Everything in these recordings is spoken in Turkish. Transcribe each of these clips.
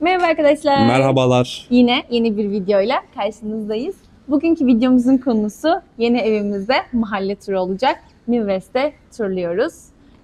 Merhaba arkadaşlar. Merhabalar. Yine yeni bir videoyla karşınızdayız. Bugünkü videomuzun konusu yeni evimizde mahalle turu olacak. Midwest'te turluyoruz.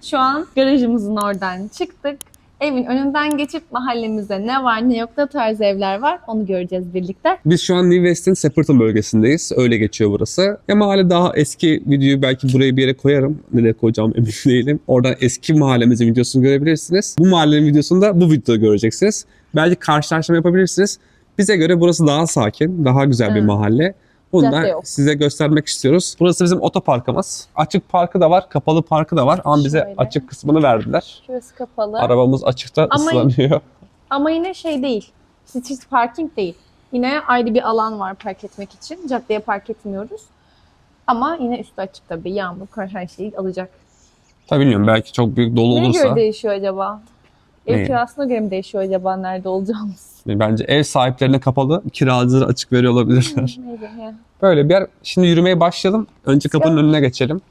Şu an garajımızın oradan çıktık. Evin önünden geçip mahallemizde ne var ne yok ne tarz evler var onu göreceğiz birlikte. Biz şu an New West'in Sepperton bölgesindeyiz. Öyle geçiyor burası. Ya mahalle daha eski videoyu belki buraya bir yere koyarım. Nereye koyacağım emin değilim. Oradan eski mahallemizin videosunu görebilirsiniz. Bu mahallenin videosunu da bu videoda göreceksiniz. Belki karşılaştırma yapabilirsiniz. Bize göre burası daha sakin, daha güzel bir mahalle. Bunu Cadde da yok. size göstermek istiyoruz. Burası bizim otoparkımız. Açık parkı da var, kapalı parkı da var. Ama bize Şöyle. açık kısmını verdiler. Şurası kapalı. Arabamız açıkta Ama- ıslanıyor. Ama yine şey değil. Street parking değil. Yine ayrı bir alan var park etmek için. Caddeye park etmiyoruz. Ama yine üstü açık tabii. Yağmur, kar her şeyi alacak. Tabii bilmiyorum belki çok büyük dolu Neye olursa. göre değişiyor acaba? Ev Neye? kirasına göre mi değişiyor acaba nerede olacağımız? Bence ev sahiplerine kapalı, kiracıları açık veriyor olabilirler. Böyle bir yer. Şimdi yürümeye başlayalım. Önce kapının önüne geçelim.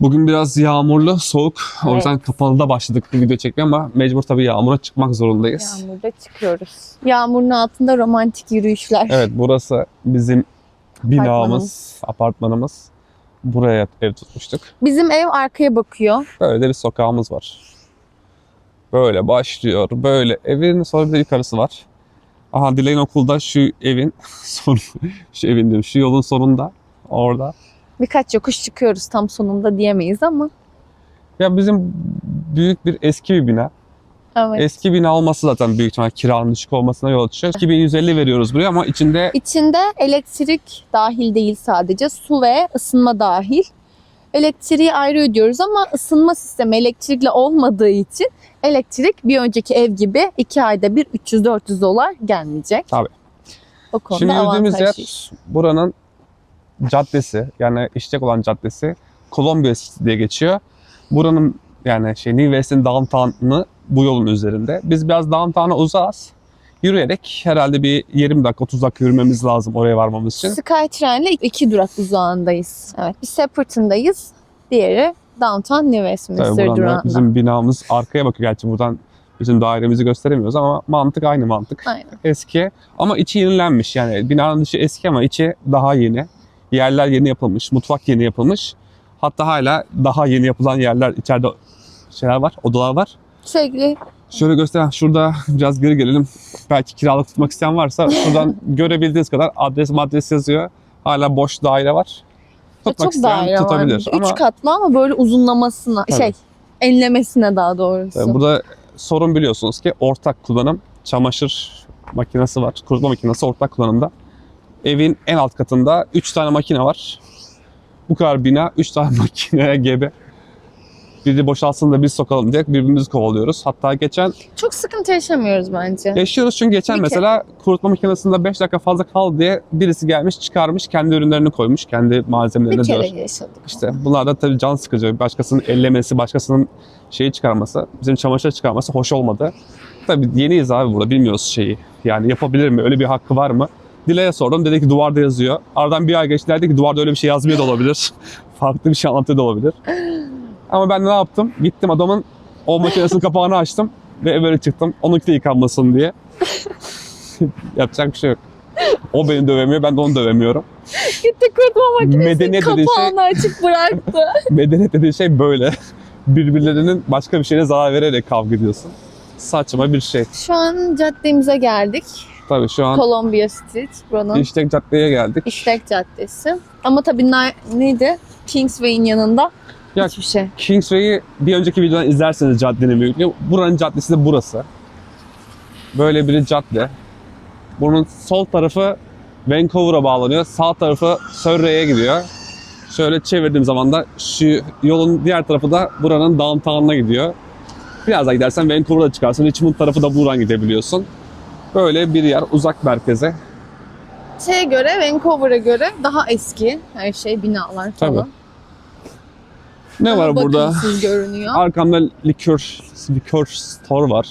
Bugün biraz yağmurlu, soğuk. O Evet. yüzden kapalıda başladık bu video çekmeye ama mecbur tabii yağmura çıkmak zorundayız. Yağmurda çıkıyoruz. Yağmurun altında romantik yürüyüşler. Evet burası bizim binamız, apartmanımız. Buraya ev tutmuştuk. Bizim ev arkaya bakıyor. Böyle de bir sokağımız var. Böyle başlıyor. Böyle evin sonra bir de yukarısı var. Aha Dilay'ın okulda şu evin sonu, şu evin diyorum, şu yolun sonunda orada. Birkaç yokuş çıkıyoruz tam sonunda diyemeyiz ama. Ya bizim büyük bir eski bir bina. Evet. Eski bina olması zaten büyük ihtimal kiranın düşük olmasına yol açıyor. 2150 veriyoruz buraya ama içinde İçinde elektrik dahil değil sadece. Su ve ısınma dahil. Elektriği ayrı ödüyoruz ama ısınma sistemi elektrikle olmadığı için elektrik bir önceki ev gibi iki ayda bir 300-400 dolar gelmeyecek. Tabii. O konuda şimdi yürüdüğümüz yer buranın caddesi yani işlek olan caddesi Columbia City diye geçiyor. Buranın yani şey New West'in downtown'ı bu yolun üzerinde. Biz biraz downtown'a uzağız. Yürüyerek herhalde bir 20 dakika 30 dakika yürümemiz lazım oraya varmamız için. Skytrain'le iki durak uzağındayız. Evet. Biz Sepperton'dayız. Diğeri Downtown New Tabii Westminster da durağında. bizim binamız arkaya bakıyor. Gerçi buradan bizim dairemizi gösteremiyoruz ama mantık aynı mantık. Aynen. Eski ama içi yenilenmiş. Yani binanın dışı eski ama içi daha yeni. Yerler yeni yapılmış, mutfak yeni yapılmış. Hatta hala daha yeni yapılan yerler içeride şeyler var, odalar var. Sürekli Şöyle göster, şurada biraz geri gelelim. Belki kiralık tutmak isteyen varsa şuradan görebildiğiniz kadar adres madres yazıyor. Hala boş daire var. Tutmak çok isteyen daire tutabilir. Üç Ama katlı ama böyle uzunlamasına, Tabii. şey enlemesine daha doğrusu. e, burada sorun biliyorsunuz ki ortak kullanım. Çamaşır makinesi var, kurutma makinesi ortak kullanımda. Evin en alt katında 3 tane makine var. Bu kadar bina 3 tane makineye gebe. Biri boşalsın da biz sokalım diye birbirimizi kovalıyoruz. Hatta geçen Çok sıkıntı yaşamıyoruz bence. Yaşıyoruz çünkü geçen Bir mesela kurutma makinesinde 5 dakika fazla kaldı diye birisi gelmiş çıkarmış kendi ürünlerini koymuş kendi Bir malzemelerini kere diyor. yaşadık. İşte bunlar da tabii can sıkıcı. Başkasının ellemesi, başkasının şeyi çıkarması, bizim çamaşır çıkarması hoş olmadı. Tabii yeniyiz abi burada bilmiyoruz şeyi. Yani yapabilir mi? Öyle bir hakkı var mı? Dile'ye sordum. Dedi ki duvarda yazıyor. Aradan bir ay geçti. Dedi ki duvarda öyle bir şey yazmıyor da olabilir. Farklı bir şey anlatıyor da olabilir. Ama ben de ne yaptım? Gittim adamın o makinesinin kapağını açtım ve böyle çıktım. Onunki de yıkanmasın diye. Yapacak bir şey yok. O beni dövemiyor, ben de onu dövemiyorum. Gitti kurutma makinesinin Medeniyet dediğin şey- kapağını açık bıraktı. Medeniyet dediğin şey böyle. Birbirlerinin başka bir şeyine zarar vererek kavga ediyorsun. Saçma bir şey. Şu an caddemize geldik. Tabii şu an Columbia Street buranın İşlek Cadde'ye geldik. İşlek Caddesi. Ama tabii na- neydi? Kingsway'in yanında Ya- hiçbir şey. Kingsway'i bir önceki videodan izlerseniz caddenin büyüklüğü. Buranın caddesi de burası. Böyle bir cadde. Bunun sol tarafı Vancouver'a bağlanıyor. Sağ tarafı Surrey'e gidiyor. Şöyle çevirdiğim zaman da şu yolun diğer tarafı da buranın downtown'ına gidiyor. Biraz daha gidersen Vancouver'a çıkarsın. Richmond tarafı da buradan gidebiliyorsun. Böyle bir yer uzak merkeze. Şeye göre, Vancouver'a göre daha eski her şey, binalar falan. Tabii. Ne Daha var burada? görünüyor. Arkamda likör, likör store var.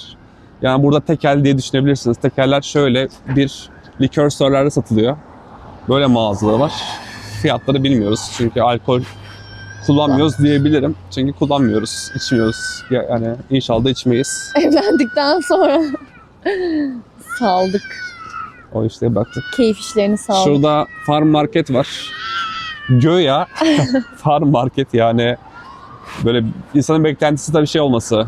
Yani burada tekel diye düşünebilirsiniz. Tekeller şöyle bir likör store'larda satılıyor. Böyle mağazaları var. Fiyatları bilmiyoruz çünkü alkol kullanmıyoruz diyebilirim. Çünkü kullanmıyoruz, içmiyoruz. Ya- Yani inşallah da içmeyiz. Evlendikten sonra Saldık. O işte baktık. Keyif işlerini sağladık. Şurada farm market var. Göya farm market yani böyle insanın beklentisi tabii şey olması.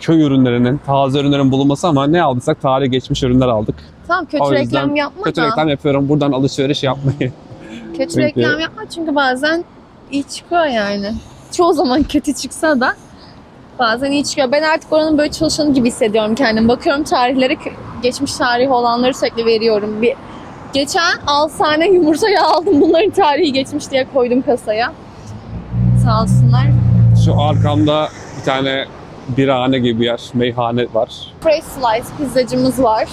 Köy ürünlerinin, taze ürünlerin bulunması ama ne aldıysak tarihi geçmiş ürünler aldık. Tamam kötü O yüzden reklam yapma Kötü da. reklam yapıyorum. Buradan alışveriş yapmayı. Kötü Çünkü- reklam yapma çünkü bazen iyi çıkıyor yani. Çoğu zaman kötü çıksa da bazen iyi çıkıyor. Ben artık oranın böyle çalışanı gibi hissediyorum kendimi. Bakıyorum tarihlere, geçmiş tarihi olanları sürekli veriyorum. Bir Geçen 6 tane yumurtayı aldım. Bunların tarihi geçmiş diye koydum kasaya. Sağ olsunlar. Şu arkamda bir tane birahane gibi bir yer, meyhane var Fresh Slice pizzacımız var.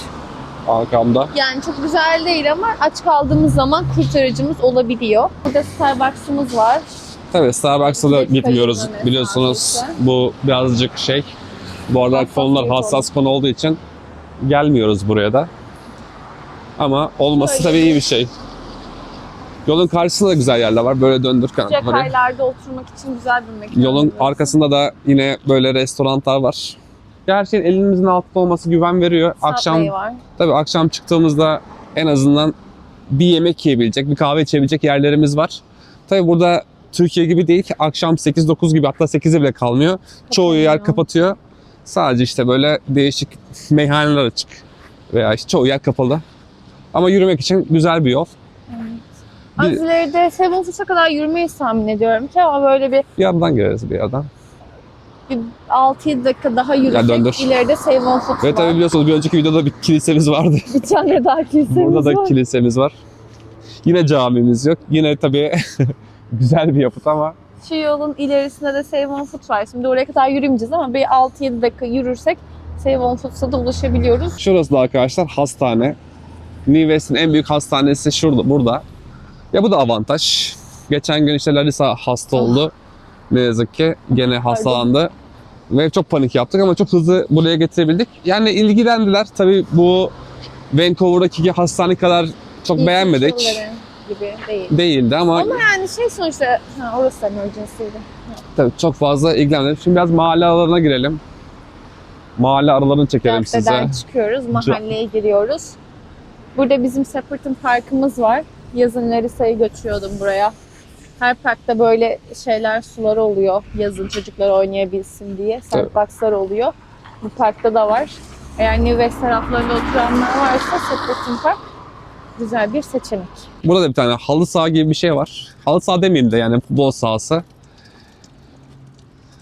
arkamda. Yani çok güzel değil ama aç kaldığımız zaman kurtarıcımız olabiliyor. Burada Starbucks'ımız var. Tabii Starbucks'a da gitmiyoruz biliyorsunuz. Bu birazcık şey. Bu arada Hassas konular hassas konu olduğu için gelmiyoruz buraya da. Ama olması tabii iyi bir şey. Yolun karşısında da güzel yerler var. Böyle döndürken Sıcak oraya. aylarda oturmak için güzel bir mekan. Yolun burası. arkasında da yine böyle restoranlar var. Her şeyin elimizin altında olması güven veriyor. Akşam Subway var. Tabii akşam çıktığımızda en azından bir yemek yiyebilecek, bir kahve içebilecek yerlerimiz var. Tabii burada Türkiye gibi değil ki akşam 8-9 gibi hatta 8'e bile kalmıyor. Çoğu yer kapatıyor. Sadece işte böyle değişik meyhaneler açık veya işte çoğu yer kapalı. Ama yürümek için güzel bir yol. Az Bir, ileride Seven Foods'a kadar yürümeyiz tahmin ediyorum ki ama böyle bir, bir yandan gireriz bir yerden. bir 6-7 dakika daha yürüsek döndür. ileride Seven Foods Ve var. tabii biliyorsunuz bir önceki videoda bir kilisemiz vardı. Bir tane daha kilisemiz Burada da var. kilisemiz var. Yine camimiz yok. Yine tabii güzel bir yapıt ama Şu yolun ilerisinde de Seven Foods var. Şimdi oraya kadar yürümeyeceğiz ama bir 6-7 dakika yürürsek Seven Foods'a da ulaşabiliyoruz. Şurası da arkadaşlar hastane. New West'in en büyük hastanesi şurada, burada. Ya bu da avantaj. Geçen gün işte Larissa hasta Ah. oldu. Ne yazık ki gene hastalandı. Ve çok panik yaptık ama çok hızlı buraya getirebildik. Yani ilgilendiler. Tabii bu Vancouver'daki hastane kadar çok İlk beğenmedik. gibi değil. Değildi ama, Ama yani şey sonuçta ha, orası da emergency'ydi. tabii çok fazla ilgilenmedik. Şimdi biraz mahalle aralarına girelim. Mahalle aralarını çekelim Caddeden size. çıkıyoruz, mahalleye giriyoruz. Burada bizim Sepperton Parkımız var. Yazın Larissa'yı götürüyordum buraya. Her parkta böyle şeyler, sular oluyor. Yazın çocuklar oynayabilsin diye. Sandbox'lar oluyor. Bu parkta da var. Eğer New West taraflarında oturanlar varsa Sepperton Park güzel bir seçenek. Burada da bir tane halı saha gibi bir şey var. Halı saha demeyeyim de yani futbol sahası.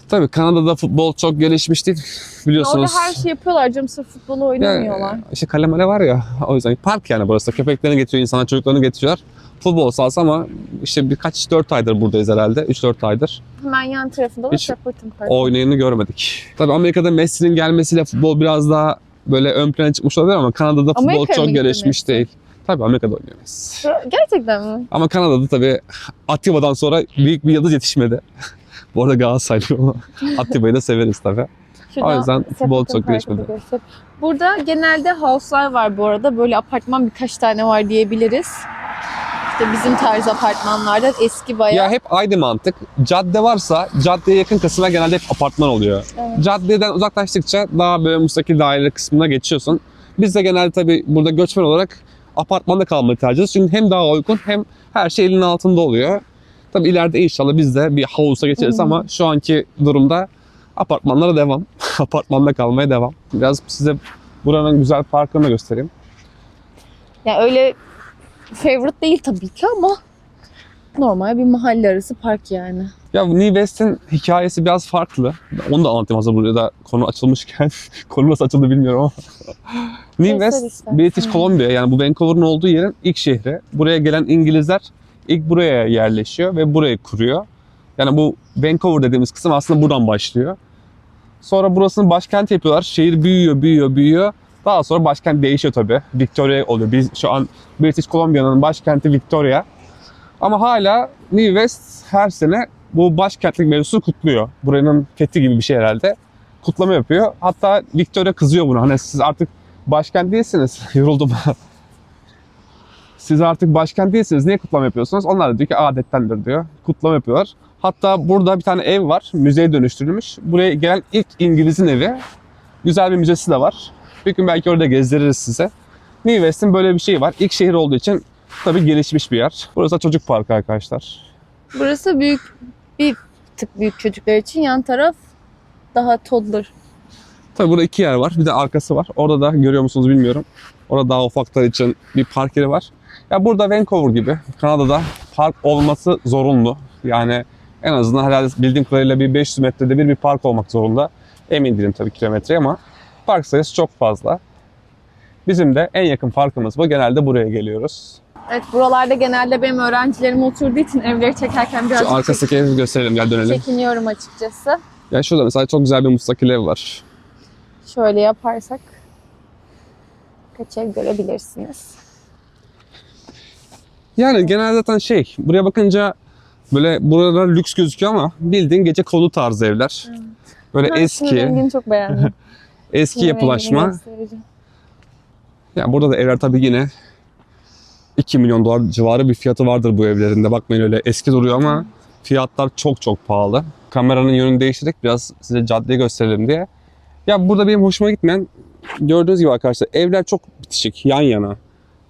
Tabii Kanada'da futbol çok gelişmiş değil. Biliyorsunuz. Orada her şey yapıyorlar canım sırf futbolu oynamıyorlar. Ya, işte kale male var ya o yüzden park yani burası. Köpeklerini getiriyor insanlar çocuklarını getiriyorlar. Futbol sahası ama işte birkaç 4 aydır buradayız herhalde. 3-4 aydır. Hemen yan tarafında da Hiç Sepperton Park. Oynayanı görmedik. Tabii Amerika'da Messi'nin gelmesiyle futbol biraz daha böyle ön plana çıkmış olabilir ama Kanada'da futbol Amerika'ya çok gelişmiş değil. Tabii Amerika'da oynuyor Messi. Gerçekten mi? Ama Kanada'da tabii Atiba'dan sonra büyük bir yıldız yetişmedi. Bu arada Galatasaraylıyım ama Atiba'yı da severiz tabii. Şuradan O yüzden futbol çok göster- Burada genelde house'lar var bu arada. Böyle apartman birkaç tane var diyebiliriz. İşte bizim tarz apartmanlardan eski bayağı. Ya hep aynı mantık. Cadde varsa caddeye yakın kısımlar genelde hep apartman oluyor. Evet. Caddeden uzaklaştıkça daha böyle müstakil daire kısmına geçiyorsun. Biz de genelde tabii burada göçmen olarak apartmanda kalmayı tercih ediyoruz. Çünkü hem daha uygun hem her şey elinin altında oluyor. Tabii ileride inşallah biz de bir havuz'a geçeriz hı. ama şu anki durumda apartmanlara devam. Apartmanda kalmaya devam. Biraz size buranın güzel parkını da göstereyim. Ya öyle favorite değil tabii ki ama normal bir mahalle arası park yani. Ya New West'in hikayesi biraz farklı. Onu da anlatayım hazır burada da konu açılmışken. konu nasıl açıldı bilmiyorum ama. New West. British Columbia yani bu Vancouver'ın olduğu yerin ilk şehri. Buraya gelen İngilizler ilk buraya yerleşiyor ve burayı kuruyor. Yani bu Vancouver dediğimiz kısım aslında buradan başlıyor. Sonra burasını başkent yapıyorlar. Şehir büyüyor, büyüyor, büyüyor. Daha sonra başkent değişiyor tabii. Victoria oluyor. Biz şu an British Columbia'nın başkenti Victoria. Ama hala New West her sene bu başkentlik mevzusunu kutluyor. Buranın fethi gibi bir şey herhalde. Kutlama yapıyor. Hatta Victoria kızıyor buna. Hani siz artık başkent değilsiniz. Yoruldum. Siz artık başkent değilsiniz. Niye kutlama yapıyorsunuz? Onlar da diyor ki adettendir diyor. Kutlama yapıyorlar. Hatta burada bir tane ev var. Müzeye dönüştürülmüş. Buraya gelen ilk İngiliz'in evi. Güzel bir müzesi de var. Bir gün belki orada gezdiririz size. New West'in böyle bir şeyi var. İlk şehir olduğu için tabii gelişmiş bir yer. Burası da çocuk parkı arkadaşlar. Burası büyük bir tık büyük çocuklar için. Yan taraf daha toddler. Tabii burada iki yer var. Bir de arkası var. Orada da görüyor musunuz bilmiyorum. Orada daha ufaklar için bir park yeri var. Ya burada Vancouver gibi Kanada'da park olması zorunlu. Yani en azından herhalde bildiğim kadarıyla bir 500 metrede bir bir park olmak zorunda. Emin değilim tabii kilometreye ama park sayısı çok fazla. Bizim de en yakın parkımız bu. Genelde buraya geliyoruz. Evet buralarda genelde benim öğrencilerim oturduğu için evleri çekerken birazcık Şu arkasındaki evi gösterelim gel dönelim. çekiniyorum açıkçası. Ya şurada mesela çok güzel bir mustakil ev var. Şöyle yaparsak kaç ev görebilirsiniz. Yani genelde zaten şey, buraya bakınca böyle buralar lüks gözüküyor ama bildiğin gece kolu tarzı evler. Böyle Ben eski, rengini çok beğendim. eski rengini yapılaşma. Yani burada da evler tabii yine 2 milyon dolar civarı bir fiyatı vardır bu evlerinde. Bakmayın öyle eski duruyor ama fiyatlar çok çok pahalı. Kameranın yönünü değiştirdik biraz size caddeyi gösterelim diye. Ya burada benim hoşuma gitmeyen gördüğünüz gibi arkadaşlar evler çok bitişik yan yana.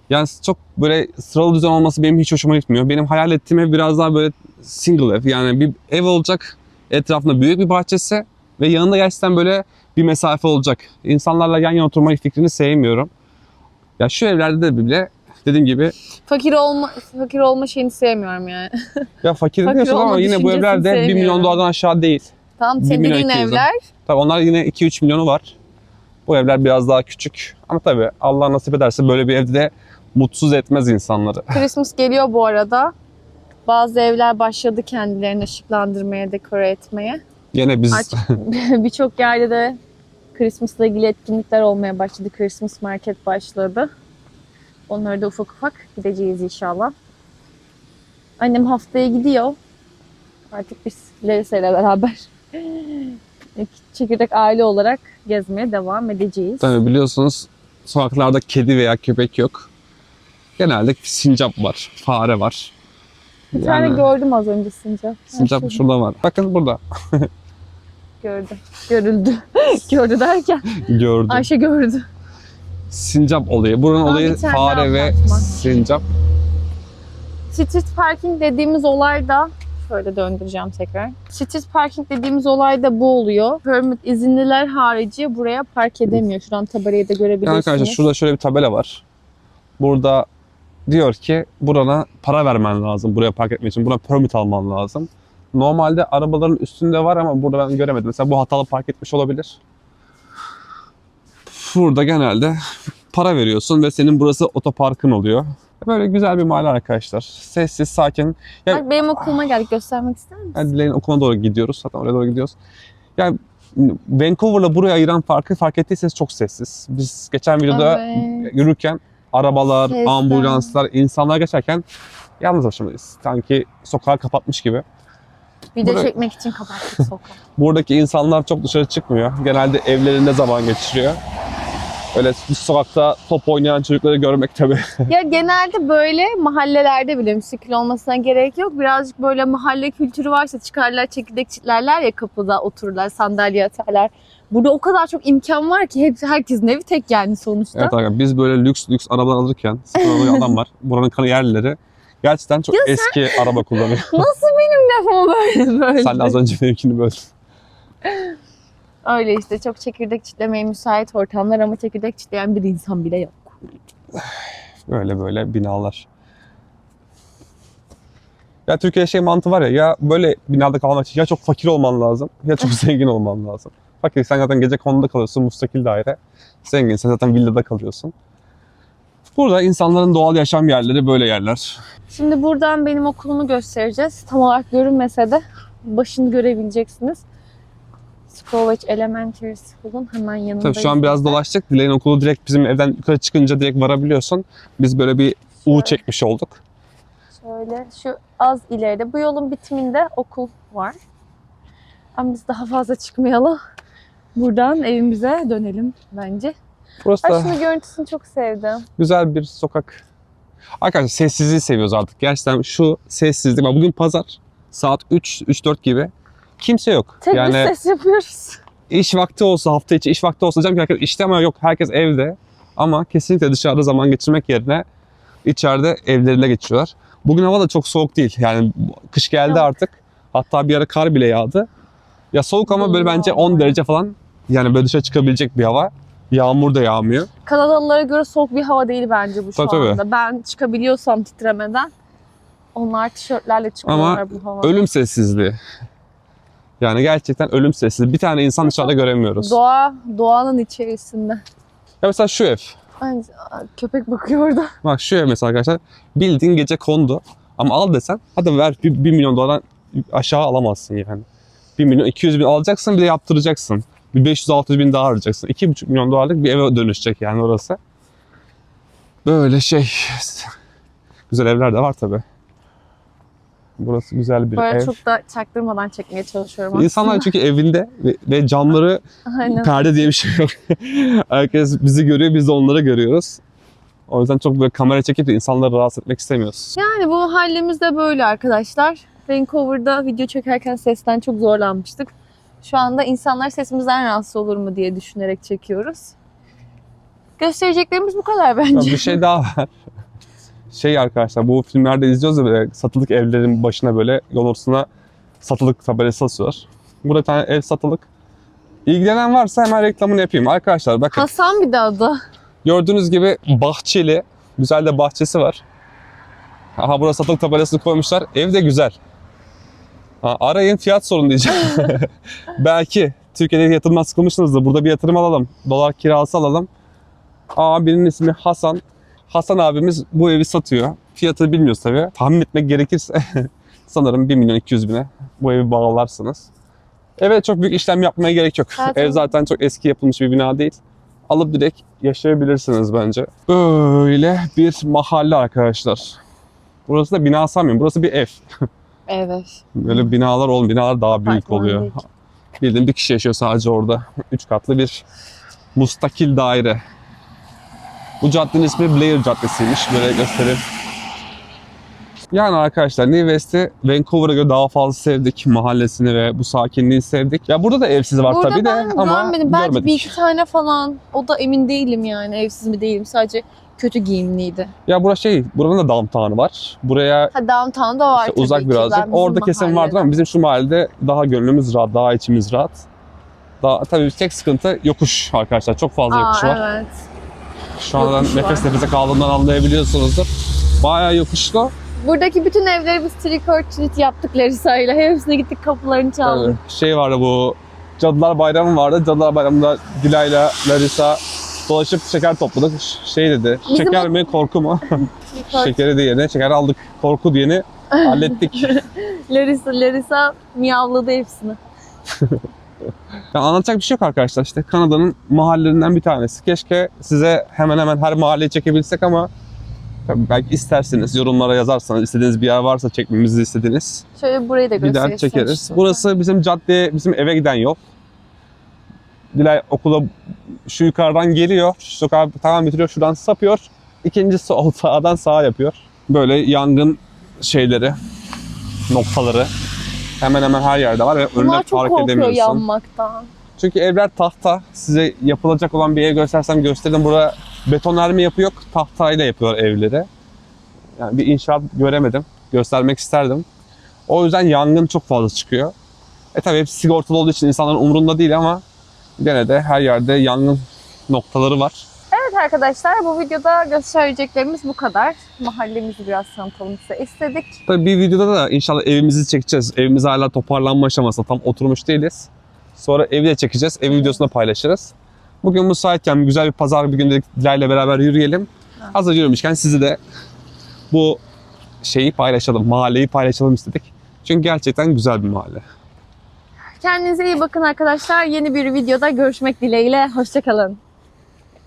Yani çok böyle sıralı düzen olması benim hiç hoşuma gitmiyor. Benim hayal ettiğim ev biraz daha böyle single ev. Yani bir ev olacak etrafında büyük bir bahçesi ve yanında gerçekten böyle bir mesafe olacak. İnsanlarla yan yana oturmayı fikrini sevmiyorum. Ya şu evlerde de bile dediğim gibi Fakir olma fakir olma şeyini sevmiyorum yani. ya fakir, Fakir diyorsun ama yine bu evlerde 1 milyon dolardan aşağı değil. Bir senin dediğin evler Tabii onlar yine 2-3 milyonu var. Bu evler biraz daha küçük. Ama tabii Allah nasip ederse böyle bir evde de mutsuz etmez insanları. Christmas geliyor bu arada. Bazı evler başladı kendilerini ışıklandırmaya, dekore etmeye. Yine biz Artık birçok yerde de Christmas'la ilgili etkinlikler olmaya başladı. Christmas market başladı. Onları da ufak ufak gideceğiz inşallah. Annem haftaya gidiyor. Artık biz Larissa ile beraber çekirdek aile olarak gezmeye devam edeceğiz. tabii biliyorsunuz sokaklarda kedi veya köpek yok. Genelde sincap var, fare var. Bir tane Yani gördüm az önce sincap. Sincap şurada. şurada var. Bakın burada. Gördüm. Görüldü. Gördü derken Gördüm. Ayşe gördü. Sincap olayı. Buranın Aa, olayı bir tane fare daha ve sincap. Street parking dediğimiz olay da şöyle döndüreceğim tekrar. Street parking dediğimiz olay da bu oluyor. Permit izinliler harici buraya park edemiyor. Şuradan tabelayı da Yani görebilirsiniz. arkadaşlar şurada şöyle bir tabela var. Burada diyor ki burana para vermen lazım buraya park etmek için. Buna permit alman lazım. Normalde arabaların üstünde var ama burada ben göremedim. Mesela bu hatalı park etmiş olabilir. Burada genelde para veriyorsun ve senin burası otoparkın oluyor. Böyle güzel bir mahalle arkadaşlar. Sessiz, sakin. Ya, Bak benim okuluma geldik. Göstermek ister misin? yani Dileğin okuluna doğru gidiyoruz. Zaten oraya doğru gidiyoruz. Yani Vancouver'la buraya ayıran farkı fark ettiyseniz çok sessiz. Biz geçen videoda Evet. yürürken arabalar, Sesler. ambulanslar, insanlar geçerken yalnız başımayız. Sanki sokağı kapatmış gibi. Video Buraya- çekmek için kapattık sokağı. Buradaki insanlar çok dışarı çıkmıyor. Genelde evlerinde zaman geçiriyor. Öyle sokakta top oynayan çocukları görmek tabii. ya genelde böyle mahallelerde bile müstakil olmasına gerek yok. Birazcık böyle mahalle kültürü varsa çıkarlar çekirdek çitlerler ya kapıda otururlar sandalye atarlar. Burada o kadar çok imkan var ki hepsi herkesin evi tek yani sonuçta. Evet arkadaşlar biz böyle lüks lüks arabalar alırken sıfır adam var. Buranın kanı yerlileri gerçekten çok eski araba kullanıyor. Nasıl benim lafımı böyle böyle? Sen de az önce benimkini böldün. Öyle işte çok çekirdek çitlemeye müsait ortamlar ama çekirdek çitleyen bir insan bile yok. Böyle böyle binalar. Ya Türkiye'de şey mantığı var ya, ya böyle binada kalmak için ya çok fakir olman lazım ya çok zengin olman lazım. Fakir sen zaten gece konuda kalıyorsun, müstakil daire. Zengin sen zaten villada kalıyorsun. Burada insanların doğal yaşam yerleri böyle yerler. Şimdi buradan benim okulumu göstereceğiz. Tam olarak görünmese de başını görebileceksiniz. Scovage Elementary School'un hemen yanındayız. Tabii şu an biraz dolaştık. Dileğin okulu direkt bizim evden yukarı çıkınca direkt varabiliyorsun. Biz böyle bir U Şöyle. çekmiş olduk. Şöyle şu az ileride bu yolun bitiminde okul var. Ama biz daha fazla çıkmayalım. Buradan evimize dönelim bence. Burası da şunu görüntüsünü çok sevdim. güzel bir sokak. Arkadaşlar sessizliği seviyoruz artık. Gerçekten şu sessizlik. Bak Bugün pazar. Saat 3, 3-4 gibi. Kimse yok. Tek yani bir ses yapıyoruz. iş vakti olsa, hafta içi iş vakti olsa diyeceğim ki herkes işte ama yok herkes evde. Ama kesinlikle dışarıda zaman geçirmek yerine içeride evlerinde geçiyorlar. Bugün hava da çok soğuk değil. Yani kış geldi Yok. artık. Hatta bir ara kar bile yağdı. Ya soğuk ama böyle bence 10 derece falan. Yani böyle dışarı çıkabilecek bir hava. Yağmur da yağmıyor. Kanadalılara göre soğuk bir hava değil bence bu şu Tabii, tabii. anda. Ben çıkabiliyorsam titremeden onlar tişörtlerle çıkıyorlar bu hava. Ölüm sessizliği. Yani gerçekten ölüm sessizliği. Bir tane insan dışarıda göremiyoruz. Doğa, doğanın içerisinde. Ya mesela şu ev. Ay, köpek bakıyor orada. Bak şu ev mesela arkadaşlar. Bildiğin gece kondu. Ama al desen hadi ver 1 milyon dolardan aşağı alamazsın yani. 1 milyon 200 bin alacaksın bir de yaptıracaksın. Bir 500-600 bin daha harcayacaksın. 2,5 milyon dolarlık bir eve dönüşecek yani orası. Böyle şey. Güzel evler de var tabi. Burası güzel bir Böyle ev. çok da çaktırmadan çekmeye çalışıyorum aslında. İnsanlar çünkü evinde ve, ve camları Aynen. perde diye bir şey yok. Herkes bizi görüyor, biz de onları görüyoruz. O yüzden çok böyle kamera çekip de insanları rahatsız etmek istemiyoruz. Yani bu halimiz de böyle arkadaşlar. Vancouver'da video çekerken sesten çok zorlanmıştık. Şu anda insanlar sesimizden rahatsız olur mu diye düşünerek çekiyoruz. Göstereceklerimiz bu kadar Ya bence. bir şey daha var. Şey arkadaşlar bu filmlerde izliyoruz ya böyle satılık evlerin başına böyle yol ortasına satılık tabelası asıyorlar. Burada bir tane ev satılık. İlgilenen varsa hemen reklamını yapayım. Arkadaşlar bakın Hasan bir de adı. gördüğünüz gibi bahçeli. Güzel de bahçesi var. Aha burası satılık tabelasını koymuşlar. Ev de güzel. Ha, arayın fiyat sorun diyeceğim. Belki Türkiye'de yatırımdan sıkılmışsınızdır. Burada bir yatırım alalım. Dolar kirası alalım. Abinin ismi Hasan. Hasan abimiz bu evi satıyor. Fiyatını bilmiyoruz tabii. Tahmin etmek gerekirse sanırım 1 milyon 200 bine bu evi bağlarsınız. Evet çok büyük işlem yapmaya gerek yok. Zaten- Ev zaten çok eski yapılmış bir bina değil. Alıp direkt yaşayabilirsiniz bence. Böyle bir mahalle arkadaşlar. Burası da bina sanmıyorum. Burası bir ev. Evet. Böyle binalar olmuyor. Binalar daha büyük Apartman oluyor. değil. Bildiğin bir kişi yaşıyor sadece orada. Üç katlı bir mustakil daire. Bu caddenin ismi Blair Caddesi'ymiş. Böyle göstereyim. Yani arkadaşlar New West'i Vancouver'a göre daha fazla sevdik. Mahallesini ve bu sakinliği sevdik. Ya burada da evsiz var Burada tabii de ama görmedim. Belki görmedik. bir iki tane falan. O da emin değilim yani. Evsiz mi değilim. Sadece kötü giyimliydi. Ya burası şey, buranın da downtown'u var. Buraya Ha downtown'da var işte tabii uzak ki. birazcık. Ben bizim Orada kesin vardır ama bizim şu mahallede daha gönlümüz rahat, daha içimiz rahat. Daha, tabii tek sıkıntı yokuş arkadaşlar. Çok fazla Aa, yokuş var. evet. Şu andan Yokuş var. nefes nefese kaldığımdan anlayabiliyorsunuzdur. Bayağı yokuşlu. Buradaki bütün evleri biz trick or treat yaptık Larissa'yla. Hepsine gittik kapılarını çaldık. Yani şey vardı bu Cadılar Bayramı vardı. Cadılar Bayramı'nda Dilay'la Larissa dolaşıp şeker topladık. Şey dedi, Bizim şeker o- mi korku mu? Or- Şekeri diyene şeker aldık. Korku diyeni hallettik. Larissa, Larissa miyavladı hepsini. Yani anlatacak bir şey yok arkadaşlar. İşte Kanada'nın mahallelerinden bir tanesi. Keşke size hemen hemen her mahalleyi çekebilsek ama tabii belki isterseniz yorumlara yazarsanız istediğiniz bir yer varsa çekmemizi istediğiniz Şöyle burayı da gider gösteririz. çekeriz. Burası bizim cadde, bizim eve giden yol. Dilay okula şu yukarıdan geliyor, şu sokağı tamam bitiriyor, şuradan sapıyor. İkinci sol sağdan sağa yapıyor. Böyle yangın şeyleri, noktaları hemen hemen her yerde var ve önüne Bunlar çok korkuyor edemiyorsun. yanmaktan. Çünkü evler tahta. Size yapılacak olan bir ev göstersem gösterdim. Burada betonarme yapı yok. Tahtayla yapıyor evleri. Yani bir inşaat göremedim. Göstermek isterdim. O yüzden yangın çok fazla çıkıyor. E tabii hepsi sigortalı olduğu için insanların umurunda değil ama gene de her yerde yangın noktaları var. Evet arkadaşlar bu videoda göstereceklerimiz bu kadar. Mahallemizi biraz tanıtalım size istedik. Tabii bir videoda da inşallah evimizi çekeceğiz. Evimiz hala toparlanma aşamasında tam oturmuş değiliz. Sonra evi de çekeceğiz. Ev videosunu paylaşırız. Bugün müsaitken güzel bir pazar bir günde Dilay'la beraber yürüyelim. Hazır yürümüşken sizi de bu şeyi paylaşalım, mahalleyi paylaşalım istedik. Çünkü gerçekten güzel bir mahalle. Kendinize iyi bakın arkadaşlar. Yeni bir videoda görüşmek dileğiyle. Hoşçakalın.